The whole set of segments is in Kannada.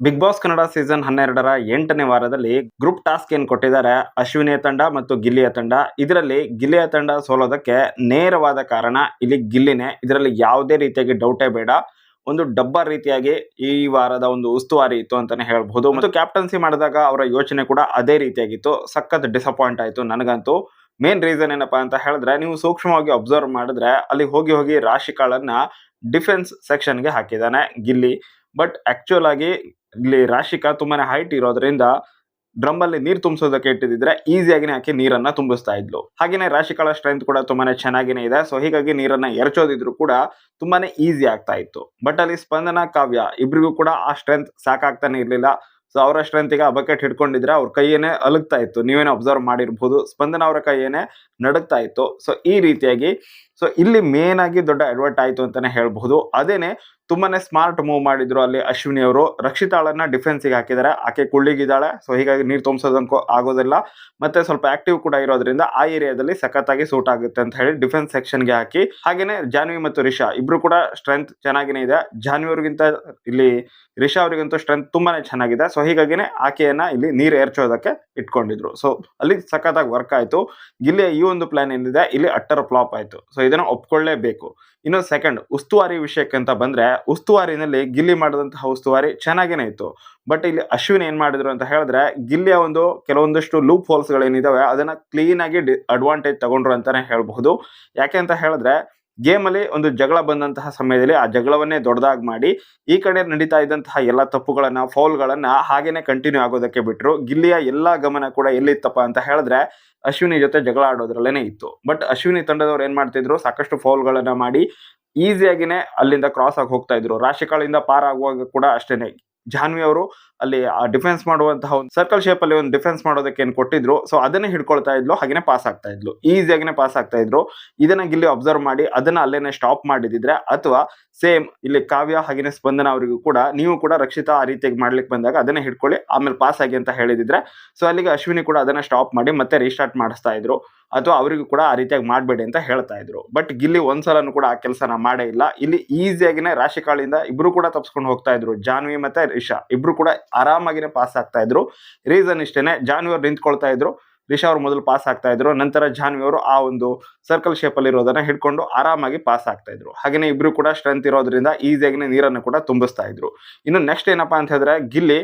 ಬಿಗ್ ಬಾಸ್ ಕನ್ನಡ ಸೀಸನ್ ಹನ್ನೆರಡರ ಎಂಟನೇ ವಾರದಲ್ಲಿ ಗ್ರೂಪ್ ಟಾಸ್ಕ್ ಏನು ಕೊಟ್ಟಿದ್ದಾರೆ? ಅಶ್ವಿನಿಯ ತಂಡ ಮತ್ತು ಗಿಲ್ಲಿಯ ತಂಡ. ಇದರಲ್ಲಿ ಗಿಲ್ಲಿಯ ತಂಡ ಸೋಲೋದಕ್ಕೆ ನೇರವಾದ ಕಾರಣ ಇಲ್ಲಿ ಗಿಲ್ಲಿನೇ. ಇದರಲ್ಲಿ ಯಾವುದೇ ರೀತಿಯಾಗಿ ಡೌಟೇ ಬೇಡ. ಒಂದು ಡಬ್ಬ ರೀತಿಯಾಗಿ ಈ ವಾರದ ಒಂದು ಉಸ್ತುವಾರಿ ಇತ್ತು ಅಂತಾನೆ ಹೇಳ್ಬಹುದು. ಮತ್ತು ಕ್ಯಾಪ್ಟನ್ಸಿ ಮಾಡಿದಾಗ ಅವರ ಯೋಚನೆ ಕೂಡ ಅದೇ ರೀತಿಯಾಗಿತ್ತು. ಸಖತ್ ಡಿಸಪಾಯಿಂಟ್ ಆಯಿತು ನನಗಂತೂ. ಮೇನ್ ರೀಸನ್ ಏನಪ್ಪ ಅಂತ ಹೇಳಿದ್ರೆ, ನೀವು ಸೂಕ್ಷ್ಮವಾಗಿ ಅಬ್ಸರ್ವ್ ಮಾಡಿದ್ರೆ ಅಲ್ಲಿ ಹೋಗಿ ಹೋಗಿ ರಾಶಿಕಾಳನ್ನ ಡಿಫೆನ್ಸ್ ಸೆಕ್ಷನ್ಗೆ ಹಾಕಿದ್ದಾನೆ ಗಿಲ್ಲಿ. ಬಟ್ ಆ್ಯಕ್ಚುಯಲ್ ಆಗಿ ಇಲ್ಲಿ ರಾಶಿಕಾ ತುಂಬಾನೇ ಹೈಟ್ ಇರೋದ್ರಿಂದ ಡ್ರಮ್ ಅಲ್ಲಿ ನೀರು ತುಂಬಿಸೋದಕ್ಕೆ ಇಟ್ಟಿದ್ರೆ ಈಸಿಯಾಗಿ ಹಾಕಿ ನೀರನ್ನ ತುಂಬಿಸ್ತಾ ಇದ್ಲು. ಹಾಗೇನೆ ರಾಶಿಕಾಳ ಸ್ಟ್ರೆಂತ್ ಕೂಡ ತುಂಬಾನೇ ಚೆನ್ನಾಗಿನೇ ಇದೆ. ಸೊ ಹೀಗಾಗಿ ನೀರನ್ನ ಎರಚೋದಿದ್ರು ಕೂಡ ತುಂಬಾನೇ ಈಸಿ ಆಗ್ತಾ ಇತ್ತು. ಬಟ್ ಅಲ್ಲಿ ಸ್ಪಂದನ, ಕಾವ್ಯ ಇಬ್ರಿಗೂ ಕೂಡ ಆ ಸ್ಟ್ರೆಂತ್ ಸಾಕಾಗ್ತಾನೆ ಇರ್ಲಿಲ್ಲ. ಸೊ ಅವರ ಸ್ಟ್ರೆಂತ್ಗೆ ಆ ಬಕೆಟ್ ಹಿಡ್ಕೊಂಡಿದ್ರೆ ಅವ್ರ ಕೈಯೇನೆ ಅಲುಗ್ತಾ ಇತ್ತು. ನೀವೇನೋ ಅಬ್ಸರ್ವ್ ಮಾಡಿರ್ಬೋದು. ಸ್ಪಂದನ ಅವರ ಕೈಯೇನೆ ನಡುಗ್ತಾ ಇತ್ತು. ಸೊ ಈ ರೀತಿಯಾಗಿ ಸೊ ಇಲ್ಲಿ ಮೇನ್ ಆಗಿ ದೊಡ್ಡ ಅಡ್ವರ್ಟ್ ಆಯ್ತು ಅಂತಾನೆ ಹೇಳ್ಬಹುದು. ಅದೇನೆ, ತುಂಬಾನೇ ಸ್ಮಾರ್ಟ್ ಮೂವ್ ಮಾಡಿದ್ರು ಅಲ್ಲಿ ಅಶ್ವಿನಿ ಅವರು. ರಕ್ಷಿತಾಳನ್ನ ಡಿಫೆನ್ಸಿಗೆ ಹಾಕಿದ್ದಾರೆ ಆಕೆ ಕುಳ್ಳಿಗಿದ್ದಾಳೆ ಸೊ ಹೀಗಾಗಿ ನೀರು ತುಂಬಿಸೋದಕ್ಕೂ ಆಗೋದಿಲ್ಲ. ಮತ್ತೆ ಸ್ವಲ್ಪ ಆಕ್ಟಿವ್ ಕೂಡ ಇರೋದ್ರಿಂದ ಆ ಏರಿಯಾದಲ್ಲಿ ಸಖತ್ತಾಗಿ ಸೂಟ್ ಆಗುತ್ತೆ ಅಂತ ಹೇಳಿ ಡಿಫೆನ್ಸ್ ಸೆಕ್ಷನ್ಗೆ ಹಾಕಿ, ಹಾಗೇನೆ ಜಾನ್ವಿ ಮತ್ತು ರಿಷಾ, ಇಬ್ರು ಕೂಡ ಸ್ಟ್ರೆಂತ್ ಚೆನ್ನಾಗಿನೇ ಇದೆ. ಜಾನ್ವಿ ಅವ್ರಿಗಿಂತ ಇಲ್ಲಿ ರಿಷಾ ಅವರಿಗಂತೂ ಸ್ಟ್ರೆಂತ್ ತುಂಬಾನೇ ಚೆನ್ನಾಗಿದೆ. ಸೊ ಹೀಗಾಗಿನೇ ಆಕೆಯನ್ನ ಇಲ್ಲಿ ನೀರು ಏರ್ಚೋದಕ್ಕೆ ಇಟ್ಕೊಂಡಿದ್ರು. ಸೊ ಅಲ್ಲಿ ಸಖತ್ತಾಗಿ ವರ್ಕ್ ಆಯ್ತು. ಇಲ್ಲಿ ಈ ಒಂದು ಪ್ಲಾನ್ ಏನಿದೆ, ಇಲ್ಲಿ ಅಟ್ಟರ್ ಫ್ಲಾಪ್ ಆಯ್ತು. ಸೊ ಇದನ್ನ ಒಪ್ಕೊಳ್ಳೇಬೇಕು. ಇನ್ನು ಸೆಕೆಂಡ್ ಉಸ್ತುವಾರಿ ವಿಷಯಕ್ಕೆ ಅಂತ ಬಂದ್ರೆ, ಉಸ್ತುವಾರಿನಲ್ಲಿ ಗಿಲ್ಲಿ ಮಾಡಿದಂತಹ ಉಸ್ತುವಾರಿ ಚೆನ್ನಾಗೇನೆ ಇತ್ತು. ಬಟ್ ಇಲ್ಲಿ ಅಶ್ವಿನ್ ಏನ್ ಮಾಡಿದ್ರು ಅಂತ ಹೇಳಿದ್ರೆ, ಗಿಲ್ಲಿಯ ಒಂದು ಕೆಲವೊಂದಷ್ಟು ಲೂಪ್ ಹೋಲ್ಸ್ ಗಳೇನಿದಾವೆ, ಅದನ್ನ ಕ್ಲೀನ್ ಆಗಿ ಅಡ್ವಾಂಟೇಜ್ ತಗೊಂಡ್ರು ಅಂತಾನೆ ಹೇಳಬಹುದು. ಯಾಕೆ ಅಂತ ಹೇಳಿದ್ರೆ ಗೇಮ್ ಅಲ್ಲಿ ಒಂದು ಜಗಳ ಬಂದಂತಹ ಸಮಯದಲ್ಲಿ ಆ ಜಗಳವನ್ನೇ ದೊಡ್ಡದಾಗಿ ಮಾಡಿ ಈ ಕಡೆ ನಡೀತಾ ಇದ್ದಂತಹ ಎಲ್ಲ ತಪ್ಪುಗಳನ್ನ, ಫೌಲ್ಗಳನ್ನ ಹಾಗೇನೆ ಕಂಟಿನ್ಯೂ ಆಗೋದಕ್ಕೆ ಬಿಟ್ರು. ಗಿಲ್ಲಿಯ ಎಲ್ಲಾ ಗಮನ ಕೂಡ ಎಲ್ಲಿತ್ತಪ್ಪ ಅಂತ ಹೇಳಿದ್ರೆ ಅಶ್ವಿನಿ ಜೊತೆ ಜಗಳ ಆಡೋದ್ರಲ್ಲೇನೆ ಇತ್ತು. ಬಟ್ ಅಶ್ವಿನಿ ತಂಡದವ್ರು ಏನ್ ಮಾಡ್ತಿದ್ರು? ಸಾಕಷ್ಟು ಫೌಲ್ಗಳನ್ನ ಮಾಡಿ ಈಸಿಯಾಗಿನೇ ಅಲ್ಲಿಂದ ಕ್ರಾಸ್ ಆಗಿ ಹೋಗ್ತಾ ಇದ್ರು. ರಾಶಿಕಾಳಿಂದ ಪಾರ್ ಆಗುವಾಗ ಕೂಡ ಅಷ್ಟೇನೆ. ಜಾನ್ವಿ ಅವರು ಅಲ್ಲಿ ಡಿಫೆನ್ಸ್ ಮಾಡುವಂತಹ ಒಂದು ಸರ್ಕಲ್ ಶೇಪ್ ಅಲ್ಲಿ ಒಂದು ಡಿಫೆನ್ಸ್ ಮಾಡೋದಕ್ಕೆ ಏನು ಕೊಟ್ಟಿದ್ರು ಸೊ ಅದನ್ನೇ ಹಿಡ್ಕೊಳ್ತಾ ಇದ್ಲು, ಹಾಗೇನೆ ಪಾಸ್ ಆಗ್ತಾ ಇದ್ಲು. ಈಸಿಯಾಗಿನೇ ಪಾಸ್ ಆಗ್ತಾ ಇದ್ರು. ಇದನ್ನ ಗಿಲ್ಲಿ ಅಬ್ಸರ್ವ್ ಮಾಡಿ, ಅದನ್ನ ಅಲ್ಲೇನೆ ಸ್ಟಾಪ್ ಮಾಡಿದಿದ್ರೆ, ಅಥವಾ ಸೇಮ್ ಇಲ್ಲಿ ಕಾವ್ಯ ಹಾಗೇನೆ ಸ್ಪಂದನ ಅವರಿಗೂ ಕೂಡ, ನೀವು ಕೂಡ ರಕ್ಷಿತಾ ಆ ರೀತಿಯಾಗಿ ಮಾಡ್ಲಿಕ್ಕೆ ಬಂದಾಗ ಅದನ್ನೇ ಹಿಡ್ಕೊಳ್ಳಿ, ಆಮೇಲೆ ಪಾಸ್ ಆಗಿ ಅಂತ ಹೇಳಿದಿದ್ರೆ ಸೊ ಅಲ್ಲಿಗೆ ಅಶ್ವಿನಿ ಕೂಡ ಅದನ್ನ ಸ್ಟಾಪ್ ಮಾಡಿ ಮತ್ತೆ ರೀಸ್ಟಾರ್ಟ್ ಮಾಡಿಸ್ತಾ ಇದ್ರು. ಅಥವಾ ಅವರಿಗೂ ಕೂಡ ಆ ರೀತಿಯಾಗಿ ಮಾಡಬೇಡಿ ಅಂತ ಹೇಳ್ತಾ ಇದ್ರು. ಬಟ್ ಗಿಲ್ಲಿ ಒಂದ್ಸಲನು ಕೂಡ ಆ ಕೆಲಸನ ಮಾಡೇ ಇಲ್ಲ. ಇಲ್ಲಿ ಈಸಿಯಾಗಿನೇ ರಾಶಿಕಾಳಿಂದ ಇಬ್ರು ಕೂಡ ತಪ್ಸ್ಕೊಂಡು ಹೋಗ್ತಾ ಇದ್ರು. ಜಾನ್ವಿ ಮತ್ತೆ ರಿಷಾ. ಇಬ್ರು ಕೂಡ ಆರಾಮಾಗಿನೇ ಪಾಸ್ ಆಗ್ತಾ ಇದ್ರು. ರೀಸನ್ ಇಷ್ಟೇನೆ, ಜಾನ್ವಿ ಅವ್ರು ನಿಂತ್ಕೊಳ್ತಾ ಇದ್ರು. ರಿಷಾ ಅವ್ರು ಮೊದಲು ಪಾಸ್ ಆಗ್ತಾ ಇದ್ರು. ನಂತರ ಜಾನ್ವಿ ಅವರು ಆ ಒಂದು ಸರ್ಕಲ್ ಶೇಪ್ ಅಲ್ಲಿ ಇರೋದನ್ನ ಹಿಡ್ಕೊಂಡು ಆರಾಮಾಗಿ ಪಾಸ್ ಆಗ್ತಾ ಇದ್ರು. ಹಾಗೆಯೇ ಇಬ್ರು ಕೂಡ ಸ್ಟ್ರೆಂತ್ ಇರೋದ್ರಿಂದ ಈಸಿಯಾಗಿನೇ ನೀರನ್ನು ಕೂಡ ತುಂಬಿಸ್ತಾ ಇದ್ರು. ಇನ್ನು ನೆಕ್ಸ್ಟ್ ಏನಪ್ಪಾ ಅಂತ ಹೇಳಿದ್ರೆ, ಗಿಲ್ಲಿ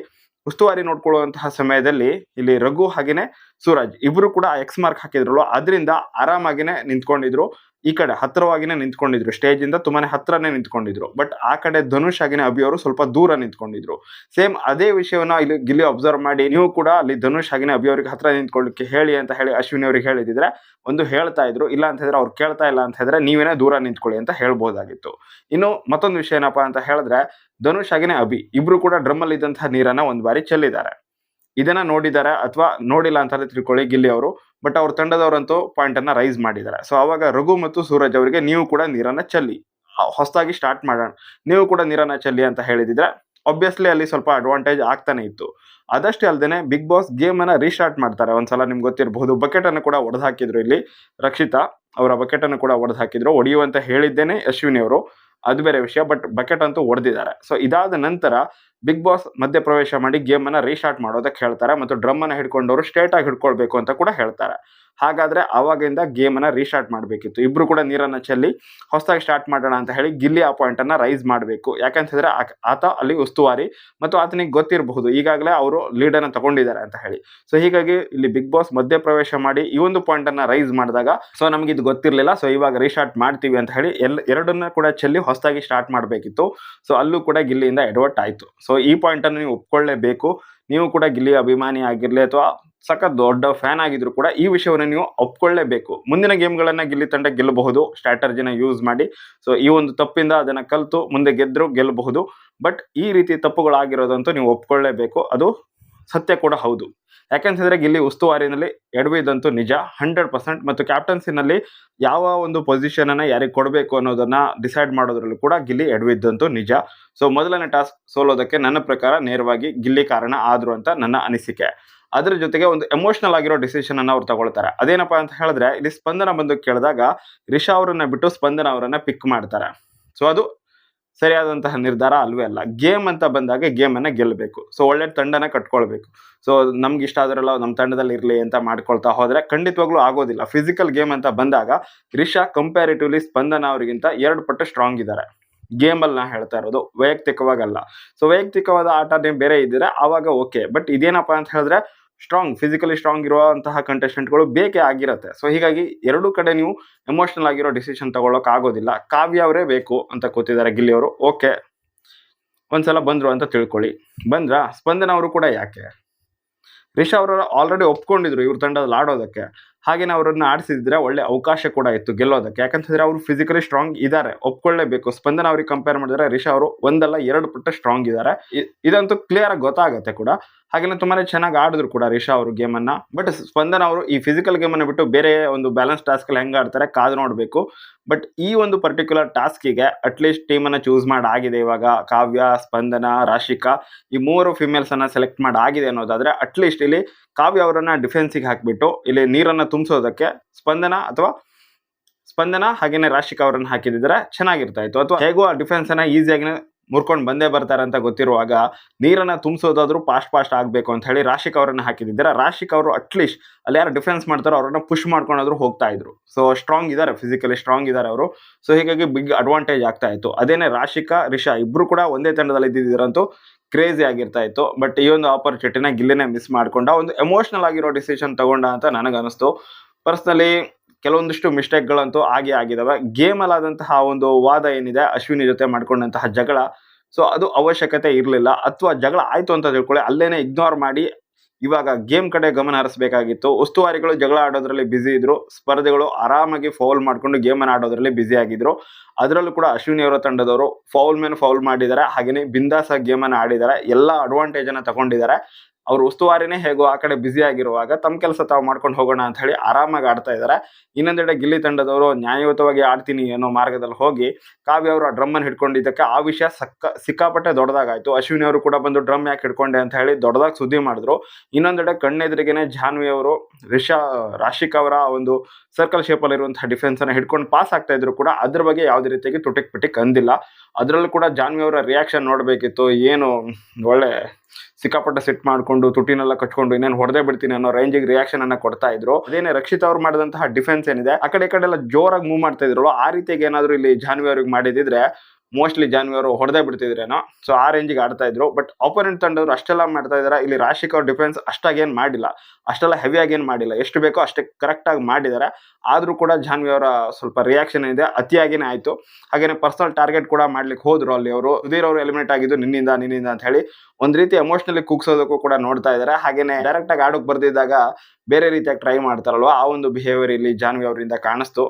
ಉಸ್ತುವಾರಿ ನೋಡ್ಕೊಳ್ಳುವಂತಹ ಸಮಯದಲ್ಲಿ ಇಲ್ಲಿ ರಘು ಹಾಗೇನೆ ಸೂರಜ್ ಇಬ್ರು ಕೂಡ ಎಕ್ಸ್ ಮಾರ್ಕ್ ಹಾಕಿದ್ರಲ್ಲ ಅದರಿಂದ ಆರಾಮಾಗಿನೇ ನಿಂತ್ಕೊಂಡಿದ್ರು. ಈ ಕಡೆ ಹತ್ತಿರವಾಗಿನೇ ನಿಂತ್ಕೊಂಡಿದ್ರು. ಸ್ಟೇಜ್ ಇಂದ ತುಂಬಾನೇ ಹತ್ರನೇ ನಿಂತ್ಕೊಂಡಿದ್ರು. ಬಟ್ ಆ ಕಡೆ ಧನುಷ್ ಆಗಿನೇ ಅಭಿ ಅವರು ಸ್ವಲ್ಪ ದೂರ ನಿಂತ್ಕೊಂಡಿದ್ರು. ಸೇಮ್ ಅದೇ ವಿಷಯವನ್ನ ಇಲ್ಲಿ ಗಿಲ್ಲಿ ಅಬ್ಸರ್ವ್ ಮಾಡಿ, ನೀವು ಕೂಡ ಅಲ್ಲಿ ಧನುಷ್ ಆಗಿನೇ ಅಭಿ ಅವರಿಗೆ ಹತ್ರ ನಿಂತ್ಕೊಳ್ಳಿಕ್ಕೆ ಹೇಳಿ ಅಂತ ಹೇಳಿ ಅಶ್ವಿನಿ ಅವರಿಗೆ ಹೇಳಿದ್ರೆ ಒಂದು ಹೇಳ್ತಾ ಇದ್ರು. ಇಲ್ಲ ಅಂತ ಹೇಳಿದ್ರೆ ಅವ್ರು ಕೇಳ್ತಾ ಇಲ್ಲ ಅಂತ ಹೇಳಿದ್ರೆ ನೀವೇನೇ ದೂರ ನಿಂತ್ಕೊಳ್ಳಿ ಅಂತ ಹೇಳ್ಬೋದಾಗಿತ್ತು. ಇನ್ನು ಮತ್ತೊಂದು ವಿಷಯ ಏನಪ್ಪ ಅಂತ ಹೇಳಿದ್ರೆ ಧನುಷ್ ಆಗಿನೇ ಅಭಿ ಇಬ್ರು ಕೂಡ ಡ್ರಮ್ ಅಲ್ಲಿ ಇದ್ದಂತಹ ನೀರನ್ನ ಒಂದ್ ಬಾರಿ ಚೆಲ್ಲಿದ್ದಾರೆ. ಇದನ್ನ ನೋಡಿದ್ದಾರೆ ಅಥವಾ ನೋಡಿಲ್ಲ ಅಂತ ತಿಳ್ಕೊಳ್ಳಿ ಗಿಲ್ಲಿ ಅವರು. ಬಟ್ ಅವ್ರ ತಂಡದವರಂತೂ ಪಾಯಿಂಟ್ ಅನ್ನ ರೈಸ್ ಮಾಡಿದ್ದಾರೆ. ಸೊ ಅವಾಗ ರಘು ಮತ್ತು ಸೂರಜ್ ಅವರಿಗೆ ನೀವು ಕೂಡ ನೀರನ್ನ ಚೆಲ್ಲಿ. ಹೊಸದಾಗಿ ಸ್ಟಾರ್ಟ್ ಮಾಡೋಣ. ನೀವು ಕೂಡ ನೀರನ್ನ ಚೆಲ್ಲಿ ಅಂತ ಹೇಳಿದಿದ್ರೆ ಒಬ್ವಿಯಸ್ಲಿ ಅಲ್ಲಿ ಸ್ವಲ್ಪ ಅಡ್ವಾಂಟೇಜ್ ಆಗ್ತಾನೆ ಇತ್ತು. ಅದಷ್ಟೇ ಅಲ್ಲದೆ ಬಿಗ್ ಬಾಸ್ ಗೇಮ್ ಅನ್ನ ರೀಸ್ಟಾರ್ಟ್ ಮಾಡ್ತಾರೆ. ಒಂದ್ಸಲ ನಿಮ್ಗೆ ಗೊತ್ತಿರಬಹುದು ಬಕೆಟ್ ಅನ್ನು ಕೂಡ ಒಡೆದು ಹಾಕಿದ್ರು ಇಲ್ಲಿ ರಕ್ಷಿತಾ. ಅವರ ಬಕೆಟ್ ಅನ್ನು ಕೂಡ ಒಡೆದು ಹಾಕಿದ್ರು. ಒಡೆಯುವಂತ ಹೇಳಿದ್ದೇನೆ ಅಶ್ವಿನಿ ಅವರು. ಅದು ಬೇರೆ ವಿಷಯ ಬಟ್ ಬಕೆಟ್ ಅಂತೂ ಹೊಡೆದಿದ್ದಾರೆ ಸೊ ಇದಾದ ನಂತರ ಬಿಗ್ ಬಾಸ್ ಮಧ್ಯ ಪ್ರವೇಶ ಮಾಡಿ ಗೇಮ್ ಅನ್ನ ರೀಸ್ಟಾರ್ಟ್ ಮಾಡೋದಕ್ಕೆ ಹೇಳ್ತಾರೆ ಮತ್ತು ಡ್ರಮ್ ಅನ್ನ ಹಿಡ್ಕೊಂಡವರು ಸ್ಟೇಟ್ ಆಗಿ ಹಿಡ್ಕೊಳ್ಬೇಕು ಅಂತ ಕೂಡ ಹೇಳ್ತಾರೆ. ಹಾಗಾದ್ರೆ ಅವಾಗಿಂದ ಗೇಮ್ ಅನ್ನ ರೀಸ್ಟಾರ್ಟ್ ಮಾಡಬೇಕಿತ್ತು. ಇಬ್ರು ಕೂಡ ನೀರನ್ನ ಚೆಲ್ಲಿ ಹೊಸದಾಗಿ ಸ್ಟಾರ್ಟ್ ಮಾಡೋಣ ಅಂತ ಹೇಳಿ ಗಿಲ್ಲಿ ಆ ಪಾಯಿಂಟ್ ಅನ್ನ ರೈಸ್ ಮಾಡಬೇಕು. ಯಾಕಂತ ಹೇಳಿದ್ರೆ ಆತ ಅಲ್ಲಿ ಉಸ್ತುವಾರಿ ಮತ್ತು ಆತನಿಗೆ ಗೊತ್ತಿರಬಹುದು. ಈಗಾಗಲೇ ಅವರು ಲೀಡ್ ಅನ್ನ ತಗೊಂಡಿದ್ದಾರೆ ಅಂತ ಹೇಳಿ. ಸೊ ಹೀಗಾಗಿ ಇಲ್ಲಿ ಬಿಗ್ ಬಾಸ್ ಮಧ್ಯ ಪ್ರವೇಶ ಮಾಡಿ ಈ ಒಂದು ಪಾಯಿಂಟ್ ಅನ್ನ ರೈಸ್ ಮಾಡಿದಾಗ ಸೊ ನಮಗೆ ಇದು ಗೊತ್ತಿರಲಿಲ್ಲ. ಸೊ ಇವಾಗ ರೀಸ್ಟಾರ್ಟ್ ಮಾಡ್ತೀವಿ ಅಂತ ಹೇಳಿ ಎಲ್ ಎರಡನ್ನ ಕೂಡ ಚೆಲ್ಲಿ ಹೊಸದಾಗಿ ಸ್ಟಾರ್ಟ್ ಮಾಡಬೇಕಿತ್ತು. ಸೊ ಅಲ್ಲೂ ಕೂಡ ಗಿಲ್ಲಿಯಿಂದ ಎಡವಟ್ ಆಯ್ತು. ಸೊ ಈ ಪಾಯಿಂಟನ್ನು ನೀವು ಒಪ್ಕೊಳ್ಳೇಬೇಕು. ನೀವು ಕೂಡ ಗಿಲ್ಲಿ ಅಭಿಮಾನಿ ಆಗಿರಲಿ ಅಥವಾ ಸಖತ್ ದೊಡ್ಡ ಫ್ಯಾನ್ ಆಗಿದ್ರು ಕೂಡ ಈ ವಿಷಯವನ್ನು ನೀವು ಒಪ್ಕೊಳ್ಳೇಬೇಕು. ಮುಂದಿನ ಗೇಮ್ಗಳನ್ನ ಗಿಲ್ಲಿ ತಂಡ ಗೆಲ್ಲಬಹುದು ಸ್ಟ್ರಾಟರ್ಜಿನ ಯೂಸ್ ಮಾಡಿ. ಸೊ ಈ ಒಂದು ತಪ್ಪಿಂದ ಅದನ್ನ ಕಲಿತು ಮುಂದೆ ಗೆದ್ರು ಗೆಲ್ಲಬಹುದು. ಬಟ್ ಈ ರೀತಿ ತಪ್ಪುಗಳಾಗಿರೋದಂತೂ ನೀವು ಒಪ್ಕೊಳ್ಳೇಬೇಕು. ಅದು ಸತ್ಯ ಕೂಡ ಹೌದು. ಯಾಕೆಂತಂದ್ರೆ ಗಿಲ್ಲಿ ಉಸ್ತುವಾರಿನಲ್ಲಿ ಎಡವಿದಂತೂ ನಿಜ ಹಂಡ್ರೆಡ್ ಪರ್ಸೆಂಟ್ ಮತ್ತು ಕ್ಯಾಪ್ಟನ್ಸಿನಲ್ಲಿ ಯಾವ ಒಂದು ಪೊಸಿಷನ್ ಅನ್ನ ಯಾರಿಗೆ ಕೊಡಬೇಕು ಅನ್ನೋದನ್ನ ಡಿಸೈಡ್ ಮಾಡೋದ್ರಲ್ಲೂ ಕೂಡ ಗಿಲ್ಲಿ ಎಡವಿದ್ದಂತೂ ನಿಜ. ಸೊ ಮೊದಲನೇ ಟಾಸ್ಕ್ ಸೋಲೋದಕ್ಕೆ ನನ್ನ ಪ್ರಕಾರ ನೇರವಾಗಿ ಗಿಲ್ಲಿ ಕಾರಣ ಆದ್ರು ಅಂತ ನನ್ನ ಅನಿಸಿಕೆ. ಅದರ ಜೊತೆಗೆ ಒಂದು ಎಮೋಷನಲ್ ಆಗಿರೋ ಡಿಸಿಷನ್ ಅನ್ನ ಅವ್ರು ತಗೊಳ್ತಾರೆ. ಅದೇನಪ್ಪ ಅಂತ ಹೇಳಿದ್ರೆ, ಇಲ್ಲಿ ಸ್ಪಂದನ ಬಂದು ಕೇಳಿದಾಗ ರಿಷಾ ಅವರನ್ನ ಬಿಟ್ಟು ಸ್ಪಂದನ ಅವರನ್ನ ಪಿಕ್ ಮಾಡ್ತಾರೆ. ಸೊ ಅದು ಸರಿಯಾದಂತಹ ನಿರ್ಧಾರ ಅಲ್ವೇ ಅಲ್ಲ. ಗೇಮ್ ಅಂತ ಬಂದಾಗ ಗೇಮನ್ನು ಗೆಲ್ಲಬೇಕು ಸೊ ಒಳ್ಳೆ ತಂಡನ ಕಟ್ಕೊಳ್ಬೇಕು. ಸೊ ನಮ್ಗೆ ಇಷ್ಟ ಆದ್ರಲ್ಲ ನಮ್ಮ ತಂಡದಲ್ಲಿ ಇರಲಿ ಅಂತ ಮಾಡ್ಕೊಳ್ತಾ ಹೋದರೆ ಖಂಡಿತವಾಗ್ಲೂ ಆಗೋದಿಲ್ಲ. ಫಿಸಿಕಲ್ ಗೇಮ್ ಅಂತ ಬಂದಾಗ ರಿಷಾ ಕಂಪ್ಯಾರಿಟಿವ್ಲಿ ಸ್ಪಂದನ ಅವರಿಗಿಂತ ಎರಡು ಪಟ್ಟು ಸ್ಟ್ರಾಂಗ್ ಇದ್ದಾರೆ ಗೇಮಲ್ಲಿ ನಾ ಹೇಳ್ತಾ ಇರೋದು ವೈಯಕ್ತಿಕವಾಗಲ್ಲ. ಸೊ ವೈಯಕ್ತಿಕವಾದ ಆಟನೇ ಬೇರೆ ಇದ್ದರೆ ಆವಾಗ ಓಕೆ ಬಟ್ ಇದೇನಪ್ಪ ಅಂತ ಹೇಳಿದ್ರೆ ಸ್ಟ್ರಾಂಗ್ ಫಿಸಿಕಲಿ ಸ್ಟ್ರಾಂಗ್ ಇರುವಂತಹ ಕಂಟೆಸ್ಟೆಂಟ್ಗಳು ಬೇಕೇ ಆಗಿರುತ್ತೆ. ಸೊ ಹೀಗಾಗಿ ಎರಡೂ ಕಡೆ ನೀವು ಎಮೋಷನಲ್ ಆಗಿರೋ ಡಿಸಿಷನ್ ತಗೊಳ್ಳೋಕೆ ಆಗೋದಿಲ್ಲ. ಕಾವ್ಯ ಅವರೇ ಬೇಕು ಅಂತ ಕೂತಿದ್ದಾರೆ ಗಿಲ್ಲಿಯವರು ಓಕೆ ಒಂದ್ಸಲ ಬಂದ್ರು ಅಂತ ತಿಳ್ಕೊಳ್ಳಿ. ಬಂದ್ರ? ಸ್ಪಂದನ ಅವರು ಕೂಡ ಯಾಕೆ? ರಿಷಾ ಅವರ ಆಲ್ರೆಡಿ ಒಪ್ಕೊಂಡಿದ್ರು ಇವ್ರ ತಂಡದಲ್ಲಿ ಆಡೋದಕ್ಕೆ. ಹಾಗೇನೆ ಅವರನ್ನು ಆಡಿಸಿದ್ರೆ ಒಳ್ಳೆ ಅವಕಾಶ ಕೂಡ ಇತ್ತು ಗೆಲ್ಲೋದಕ್ಕೆ. ಯಾಕಂತಂದ್ರೆ ಅವರು ಫಿಸಿಕಲಿ ಸ್ಟ್ರಾಂಗ್ ಇದ್ದಾರೆ, ಒಪ್ಕೊಳ್ಳೇಬೇಕು. ಸ್ಪಂದನ ಅವ್ರಿಗೆ ಕಂಪೇರ್ ಮಾಡಿದ್ರೆ ರಿಷಾ ಅವರು ಒಂದಲ್ಲ ಎರಡು ಪುಟ್ಟ ಸ್ಟ್ರಾಂಗ್ ಇದ್ದಾರೆ. ಇದಂತೂ ಕ್ಲಿಯರ್ ಆಗಿ ಗೊತ್ತಾಗುತ್ತೆ ಕೂಡ. ಹಾಗೆಲ್ಲ ತುಂಬಾನೇ ಚೆನ್ನಾಗಿ ಆಡಿದ್ರು ಕೂಡ ರಿಷಾ ಅವರು ಗೇಮನ್ನ ಬಟ್ ಸ್ಪಂದನ ಅವರು ಈ ಫಿಸಿಕಲ್ ಗೇಮನ್ನು ಬಿಟ್ಟು ಬೇರೆ ಒಂದು ಬ್ಯಾಲೆನ್ಸ್ ಟಾಸ್ಕ್ ಹೆಂಗೆ ಆಡ್ತಾರೆ ಕಾದು ನೋಡಬೇಕು. ಬಟ್ ಈ ಒಂದು ಪರ್ಟಿಕ್ಯುಲರ್ ಟಾಸ್ಕಿಗೆ ಅಟ್ಲೀಸ್ಟ್ ಟೀಮನ್ನು ಚೂಸ್ ಮಾಡಿ ಆಗಿದೆ ಇವಾಗ. ಕಾವ್ಯ, ಸ್ಪಂದನ, ರಾಶಿಕಾ ಈ ಮೂರು ಫಿಮೇಲ್ಸ್ ಅನ್ನ ಸೆಲೆಕ್ಟ್ ಮಾಡಿ ಆಗಿದೆ ಅನ್ನೋದಾದ್ರೆ ಅಟ್ಲೀಸ್ಟ್ ಇಲ್ಲಿ ಕಾವ್ಯ ಅವರನ್ನ ಡಿಫೆನ್ಸಿಗೆ ಹಾಕಿಬಿಟ್ಟು ಇಲ್ಲಿ ನೀರನ್ನ ತುಂಬಿಸೋದಕ್ಕೆ ಸ್ಪಂದನ ಅಥವಾ ಸ್ಪಂದನ ಹಾಗೇನೆ ರಾಶಿಕ್ ಅವರನ್ನು ಹಾಕಿದಿದ್ರೆ ಚೆನ್ನಾಗಿರ್ತಾ ಇತ್ತು ಅಥವಾ ಹೇಗೋ ಆ ಡಿಫೆನ್ಸ್ ಅನ್ನ ಈಸಿಯಾಗಿ ಮುರ್ಕೊಂಡು ಬಂದೇ ಬರ್ತಾರೆ ಅಂತ ಗೊತ್ತಿರುವಾಗ ನೀರನ್ನು ತುಂಬಿಸೋದಾದ್ರೂ ಪಾಸ್ಟ್ ಪಾಸ್ಟ್ ಆಗಬೇಕು ಅಂತ ಹೇಳಿ ರಾಶಿಕ್ ಅವರನ್ನು ಹಾಕಿದಿದ್ದಾರೆ. ರಾಶಿಕ್ ಅವರು ಅಟ್ಲೀಸ್ಟ್ ಅಲ್ಲಿ ಯಾರು ಡಿಫೆನ್ಸ್ ಮಾಡ್ತಾರೋ ಅವ್ರನ್ನ ಪುಷ್ ಮಾಡ್ಕೊಂಡಾದ್ರೂ ಹೋಗ್ತಾ ಇದ್ರು. ಸೊ ಸ್ಟ್ರಾಂಗ್ ಇದ್ದಾರೆ ಫಿಸಿಕಲಿ ಸ್ಟ್ರಾಂಗ್ ಇದ್ದಾರೆ ಅವರು. ಸೊ ಹೀಗಾಗಿ ಬಿಗ್ ಅಡ್ವಾಂಟೇಜ್ ಆಗ್ತಾ ಇತ್ತು. ಅದೇನೇ ರಾಶಿಕಾ, ರಿಷಾ ಇಬ್ರು ಕೂಡ ಒಂದೇ ತಂಡದಲ್ಲಿ ಇದ್ದಿದ್ದರಂತೂ ಕ್ರೇಜಿ ಆಗಿರ್ತಾ ಇತ್ತು. ಬಟ್ ಈ ಒಂದು ಆಪರ್ಚುನಿಟಿನ ಗಿಲ್ಲಿನೇ ಮಿಸ್ ಮಾಡ್ಕೊಂಡ ಒಂದು ಎಮೋಷ್ನಲ್ ಆಗಿರೋ ಡಿಸಿಷನ್ ತಗೊಂಡ ಅಂತ ನನಗನ್ನಿಸ್ತು. ಪರ್ಸ್ನಲಿ ಕೆಲವೊಂದಿಷ್ಟು ಮಿಸ್ಟೇಕ್ಗಳಂತೂ ಆಗೇ ಆಗಿದಾವೆ. ಗೇಮಲ್ಲಾದಂತಹ ಒಂದು ವಾದ ಏನಿದೆ, ಅಶ್ವಿನಿ ಜೊತೆ ಮಾಡ್ಕೊಂಡಂತಹ ಜಗಳ, ಸೊ ಅದು ಅವಶ್ಯಕತೆ ಇರಲಿಲ್ಲ. ಅಥವಾ ಜಗಳ ಆಯ್ತು ಅಂತ ತಿಳ್ಕೊಳ್ಳಿ, ಅಲ್ಲೇನೆ ಇಗ್ನೋರ್ ಮಾಡಿ ಇವಾಗ ಗೇಮ್ ಕಡೆ ಗಮನ ಹರಿಸಬೇಕಾಗಿತ್ತು. ಉಸ್ತುವಾರಿಗಳು ಜಗಳ ಆಡೋದ್ರಲ್ಲಿ ಬ್ಯುಸಿ ಇದ್ರು, ಸ್ಪರ್ಧೆಗಳು ಆರಾಮಾಗಿ ಫೌಲ್ ಮಾಡ್ಕೊಂಡು ಗೇಮನ್ನು ಆಡೋದ್ರಲ್ಲಿ ಬ್ಯುಸಿ ಆಗಿದ್ರು. ಅದರಲ್ಲೂ ಕೂಡ ಅಶ್ವಿನಿ ಅವರ ತಂಡದವರು ಫೌಲ್ ಮೇಲೆ ಫೌಲ್ ಮಾಡಿದ್ದಾರೆ. ಹಾಗೆಯೇ ಬಿಂದಾಸ ಗೇಮನ್ನು ಆಡಿದ್ದಾರೆ. ಎಲ್ಲ ಅಡ್ವಾಂಟೇಜನ್ನು ತಗೊಂಡಿದ್ದಾರೆ. ಅವ್ರು ಉಸ್ತುವಾರಿನೇ ಹೇಗೋ ಆ ಕಡೆ ಬ್ಯುಸಿ ಆಗಿರುವಾಗ ತಮ್ಮ ಕೆಲಸ ತಾವು ಮಾಡ್ಕೊಂಡು ಹೋಗೋಣ ಅಂತ ಹೇಳಿ ಆರಾಮಾಗಿ ಆಡ್ತಾ ಇದ್ದಾರೆ. ಇನ್ನೊಂದೆಡೆ ಗಿಲ್ಲಿ ತಂಡದವರು ನ್ಯಾಯಯುತವಾಗಿ ಆಡ್ತೀನಿ ಅನ್ನೋ ಮಾರ್ಗದಲ್ಲಿ ಹೋಗಿ ಕಾವ್ಯ ಅವರು ಆ ಡ್ರಮ್ಮನ್ನು ಹಿಡ್ಕೊಂಡಿದ್ದಕ್ಕೆ ಆ ವಿಷಯ ಸಕ್ಕ ಸಿಕ್ಕಾಪಟ್ಟೆ ದೊಡ್ಡದಾಗಾಯ್ತು. ಅಶ್ವಿನಿ ಅವರು ಕೂಡ ಬಂದು ಡ್ರಮ್ ಯಾಕೆ ಹಿಡ್ಕೊಂಡೆ ಅಂತ ಹೇಳಿ ದೊಡ್ಡದಾಗಿ ಸುದ್ದಿ ಮಾಡಿದ್ರು. ಇನ್ನೊಂದೆಡೆ ಕಣ್ಣೆದುರಿಗೆನೆ ಜಾನ್ವಿ ಅವರು, ರಿಷಾ, ರಾಶಿಕ್ ಅವರ ಒಂದು ಸರ್ಕಲ್ ಶೇಪಲ್ಲಿ ಇರುವಂತಹ ಡಿಫೆನ್ಸ್ ಅನ್ನ ಹಿಡ್ಕೊಂಡು ಪಾಸ್ ಆಗ್ತಾ ಇದ್ರು ಕೂಡ ಅದ್ರ ಬಗ್ಗೆ ಯಾವುದೇ ರೀತಿಯಾಗಿ ತುಟಿಕ್ ಪಿಟಿಕ್ ಅಂದಿಲ್ಲ. ಅದರಲ್ಲೂ ಕೂಡ ಜಾನ್ವಿ ಅವರ ರಿಯಾಕ್ಷನ್ ನೋಡಬೇಕಿತ್ತು. ಏನು ಒಳ್ಳೆ ಸಿಕ್ಕಾಪಟ್ಟೆ ಸೆಟ್ ಮಾಡಿಕೊಂಡು ತುಟಿನೆಲ್ಲ ಕಟ್ಕೊಂಡು ಇನ್ನೇನು ಹೊಡೆದೇ ಬಿಡ್ತೀನಿ ಅನ್ನೋ ರೇಂಜಿಗೆ ರಿಯಾಕ್ಷನ್ ಅನ್ನ ಕೊಡ್ತಾ ಇದ್ರು. ಅದೇನೇ ರಕ್ಷಿತ್ ಅವ್ರು ಮಾಡಿದಂತಹ ಡಿಫೆನ್ಸ್ ಏನಿದೆ, ಆ ಕಡೆ ಈ ಕಡೆ ಎಲ್ಲ ಜೋರಾಗಿ ಮೂವ್ ಮಾಡ್ತಾ ಇದ್ರು ಆ ರೀತಿಯಾಗಿ ಏನಾದ್ರು ಇಲ್ಲಿ ಜಾನ್ವಿ ಅವ್ರಿಗೆ ಮಾಡಿದಿದ್ರೆ ಮೋಸ್ಟ್ಲಿ ಜಾನ್ವಿ ಅವರು ಹೊಡೆದೇ ಬಿಡ್ತಿದ್ರೇನೋ ಸೊ ಆ ರೇಂಜಿಗೆ ಆಡ್ತಾ ಇದ್ರು. ಬಟ್ ಆಪೋನೆಂಟ್ ತಂಡವರು ಅಷ್ಟೆಲ್ಲ ಮಾಡ್ತಾ ಇದಾರೆ. ಇಲ್ಲಿ ರಾಶಿಕ್ ಅವ್ರ ಡಿಫೆನ್ಸ್ ಅಷ್ಟಾಗೇನು ಮಾಡಿಲ್ಲ. ಅಷ್ಟೆಲ್ಲ ಹೆವಿಯಾಗಿ ಏನು ಮಾಡಿಲ್ಲ. ಎಷ್ಟು ಬೇಕೋ ಅಷ್ಟೇ ಕರೆಕ್ಟಾಗಿ ಮಾಡಿದ್ದಾರೆ. ಆದರೂ ಕೂಡ ಜಾನ್ವಿ ಅವರ ಸ್ವಲ್ಪ ರಿಯಾಕ್ಷನ್ ಇದೆ. ಅತಿಯಾಗಿನೇ ಆಯಿತು. ಹಾಗೆಯೇ ಪರ್ಸನಲ್ ಟಾರ್ಗೆಟ್ ಕೂಡ ಮಾಡ್ಲಿಕ್ಕೆ ಹೋದ್ರು ಅಲ್ಲಿ ಅವರು. ಸುಧೀರ್ ಅವರು ಎಲಿಮಿನೇಟ್ ಆಗಿದ್ದು ನಿನ್ನಿಂದ ನಿನ್ನಿಂದ ಅಂತ ಹೇಳಿ ಒಂದು ರೀತಿ ಎಮೋಷನಲಿ ಕುಗ್ಸೋದಕ್ಕೂ ಕೂಡ ನೋಡ್ತಾ ಇದ್ದಾರೆ ಹಾಗೆಯೇ ಡೈರೆಕ್ಟಾಗಿ ಆಡೋಕೆ ಬರ್ದಿದ್ದಾಗ ಬೇರೆ ರೀತಿಯಾಗಿ ಟ್ರೈ ಮಾಡ್ತಾರಲ್ವ? ಆ ಒಂದು ಬಿಹೇವಿಯರ್ ಇಲ್ಲಿ ಜಾನ್ವಿ ಅವರಿಂದ ಕಾಣಿಸ್ತು.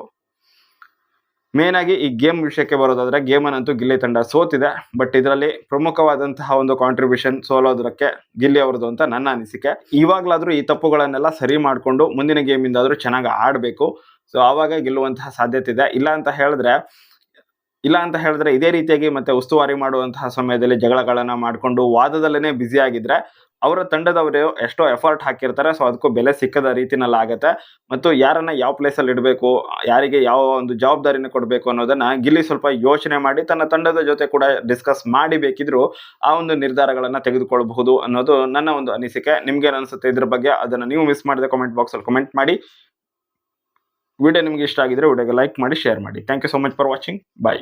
ಮೇನ್ ಆಗಿ ಈ ಗೇಮ್ ವಿಷಯಕ್ಕೆ ಬರೋದಾದ್ರೆ ಗೇಮನ್ನಂತೂ ಗಿಲ್ಲಿ ತಂಡ ಸೋತಿದೆ ಬಟ್ ಇದರಲ್ಲಿ ಪ್ರಮುಖವಾದಂತಹ ಒಂದು ಕಾಂಟ್ರಿಬ್ಯೂಷನ್ ಸೋಲೋದಕ್ಕೆ ಗಿಲ್ಲಿ ಅವರದು ಅಂತ ನನ್ನ ಅನಿಸಿಕೆ. ಇವಾಗಲಾದರೂ ಈ ತಪ್ಪುಗಳನ್ನೆಲ್ಲ ಸರಿ ಮಾಡಿಕೊಂಡು ಮುಂದಿನ ಗೇಮಿಂದಾದರೂ ಚೆನ್ನಾಗಿ ಆಡಬೇಕು. ಸೊ ಆವಾಗ ಗೆಲ್ಲುವಂತಹ ಸಾಧ್ಯತೆ ಇದೆ ಇಲ್ಲ ಅಂತ ಹೇಳಿದ್ರೆ, ಇಲ್ಲ ಅಂತ ಹೇಳಿದ್ರೆ ಇದೇ ರೀತಿಯಾಗಿ ಮತ್ತೆ ಉಸ್ತುವಾರಿ ಮಾಡುವಂತಹ ಸಮಯದಲ್ಲಿ ಜಗಳಗಳನ್ನ ಮಾಡಿಕೊಂಡು ವಾದದಲ್ಲೇ ಬ್ಯುಸಿ ಆಗಿದ್ರೆ ಅವರ ತಂಡದವರು ಎಷ್ಟೋ ಎಫರ್ಟ್ ಹಾಕಿರ್ತಾರೆ. ಸೊ ಅದಕ್ಕೂ ಬೆಲೆ ಸಿಕ್ಕದ ರೀತಿನಲ್ಲಿ ಆಗುತ್ತೆ. ಮತ್ತು ಯಾರನ್ನ ಯಾವ ಪ್ಲೇಸಲ್ಲಿ ಇಡಬೇಕು, ಯಾರಿಗೆ ಯಾವ ಒಂದು ಜವಾಬ್ದಾರಿನ ಕೊಡಬೇಕು ಅನ್ನೋದನ್ನ ಗಿಲ್ಲಿ ಸ್ವಲ್ಪ ಯೋಚನೆ ಮಾಡಿ, ತನ್ನ ತಂಡದ ಜೊತೆ ಕೂಡ ಡಿಸ್ಕಸ್ ಮಾಡಿ ಬೇಕಿದ್ರು ಆ ಒಂದು ನಿರ್ಧಾರಗಳನ್ನು ತೆಗೆದುಕೊಳ್ಳಬಹುದು ಅನ್ನೋದು ನನ್ನ ಒಂದು ಅನಿಸಿಕೆ. ನಿಮ್ಗೆ ಅನಿಸುತ್ತೆ ಇದ್ರ ಬಗ್ಗೆ ಅದನ್ನು ನೀವು ಮಿಸ್ ಮಾಡಿದ ಕಾಮೆಂಟ್ ಬಾಕ್ಸಲ್ಲಿ ಕಮೆಂಟ್ ಮಾಡಿ. ವಿಡಿಯೋ ನಿಮಗೆ ಇಷ್ಟ ಆಗಿದ್ರೆ ವಿಡಿಯೋಗೆ ಲೈಕ್ ಮಾಡಿ ಶೇರ್ ಮಾಡಿ. Thank you so much for watching bye